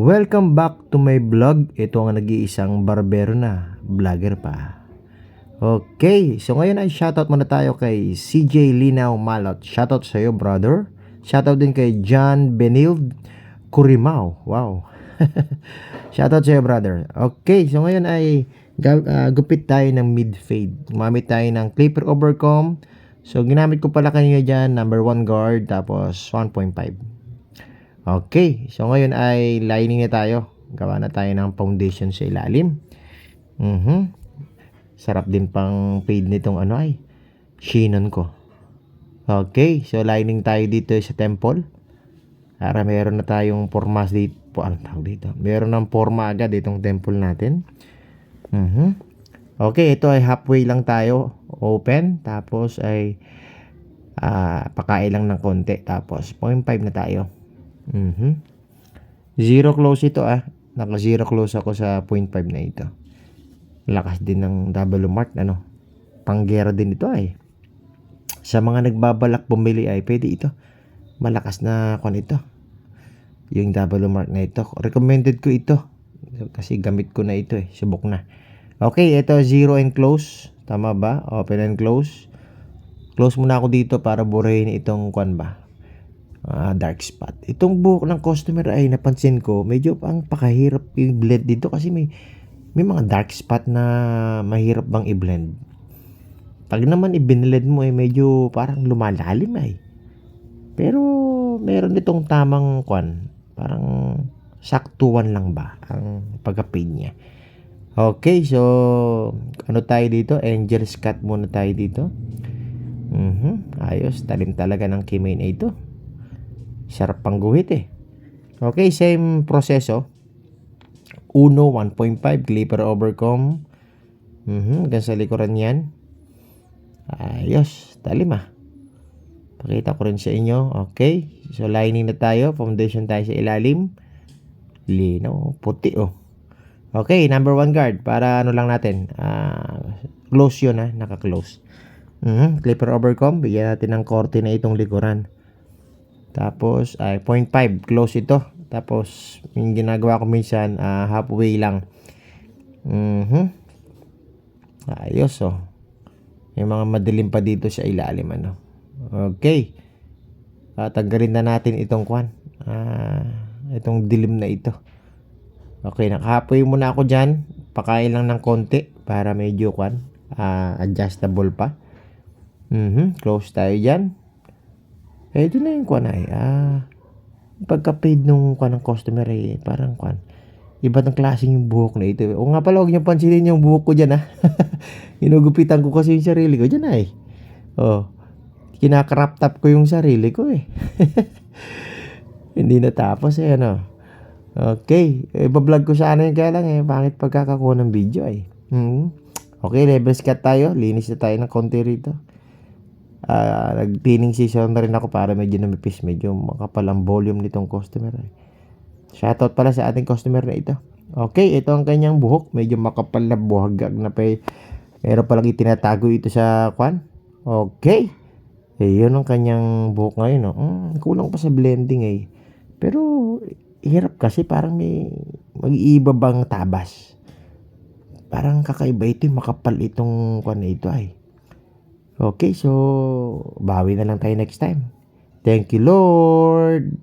Welcome back to my vlog. Ito ang nag-iisang barbero na, vlogger pa. Okay, so ngayon ay shoutout muna tayo kay CJ Linaw Malot. Shoutout sa iyo, brother. Shoutout din kay John Benild Curimao. Wow. shoutout sa iyo, brother. Okay, so ngayon ay ah, gupit tayo ng mid-fade. Gumamit tayo ng clipper overcomb. So, ginamit ko pala kanina dyan, number 1 guard, tapos 1.5. Okay, so ngayon ay lining na tayo. Gawa na tayo ng foundation sa ilalim. Mhm. Sarap din pang fade nitong ano ay. Shinon ko. Okay, so lining tayo dito sa temple. Para meron na tayong formas dito. Po, ano tawag dito? Meron ng forma agad itong temple natin. Mhm. Okay, ito ay halfway lang tayo. Open. Tapos ay ah pakain lang ng konti. Tapos 0.5 na tayo. Mhm. Zero close ito ah. Naka zero close ako sa 0.5 na ito. Lakas din ng double mark ano. Panggera din ito ay. Sa mga nagbabalak bumili ay pwede ito. Malakas na kon ito. Yung double mark na ito. Recommended ko ito. Kasi gamit ko na ito eh. Subok na. Okay, ito zero and close. Tama ba? Open and close. Close muna ako dito para burahin itong kwan ba ah, dark spot. Itong buhok ng customer ay napansin ko, medyo ang pakahirap yung blend dito kasi may may mga dark spot na mahirap bang i-blend. Pag naman i-blend mo ay medyo parang lumalalim ay. Pero meron ditong tamang kwan, parang saktuan lang ba ang pagka-fade niya. Okay, so ano tayo dito? Angel's cut muna tayo dito. Mhm, ayos, talim talaga ng Kimay na ito. Sarap pang guhit eh. Okay, same proseso. Uno, 1.5, clipper overcomb. Mhm, hanggang sa likuran yan. Ayos, talim. Pakita ko rin sa inyo. Okay, so lining na tayo. Foundation tayo sa ilalim. Lino, puti oh. Okay, number one guard. Para ano lang natin. ah close yun ah, naka-close. Mhm, clipper overcomb. Bigyan natin ng korte na itong likuran. Tapos, ay 0.5. Close ito. Tapos, yung ginagawa ko minsan, ah, halfway lang. Mhm. Ayos, oh. May mga madilim pa dito sa ilalim, ano. Okay. Ah, tanggalin na natin itong kwan. Ah, itong dilim na ito. Okay, nakahapoy muna ako dyan. Pakain lang ng konti para medyo kwan. Ah, adjustable pa. Mhm. Close tayo dyan. Eh, ito na yung kwan ay. Ah, pagka-paid nung kwan ng customer ay parang kwan. Iba ng klaseng yung buhok na ito. O nga pala, huwag niyo pansinin yung buhok ko dyan ah. Inugupitan ko kasi yung sarili ko dyan ay. Oh, kinakrap top ko yung sarili ko eh. Hindi natapos eh ano. Okay, eh, bablog ko sana yun kaya lang eh. Bakit pagkakakuha ng video ay. Hmm. Okay, level cut tayo. Linis na tayo ng konti rito ah nag-cleaning season na rin ako para medyo namipis, medyo makapal ang volume nitong customer. Eh. Shoutout pala sa ating customer na ito. Okay, ito ang kanyang buhok. Medyo makapal na buhagag na pa. Meron palang itinatago ito sa kwan. Okay. Eh, yun ang kanyang buhok ngayon. No? Mm, kulang pa sa blending eh. Pero, hirap kasi parang may mag-iiba bang tabas. Parang kakaiba ito, makapal itong kwan na ito ay. Okay, so bawi na lang tayo next time. Thank you, Lord.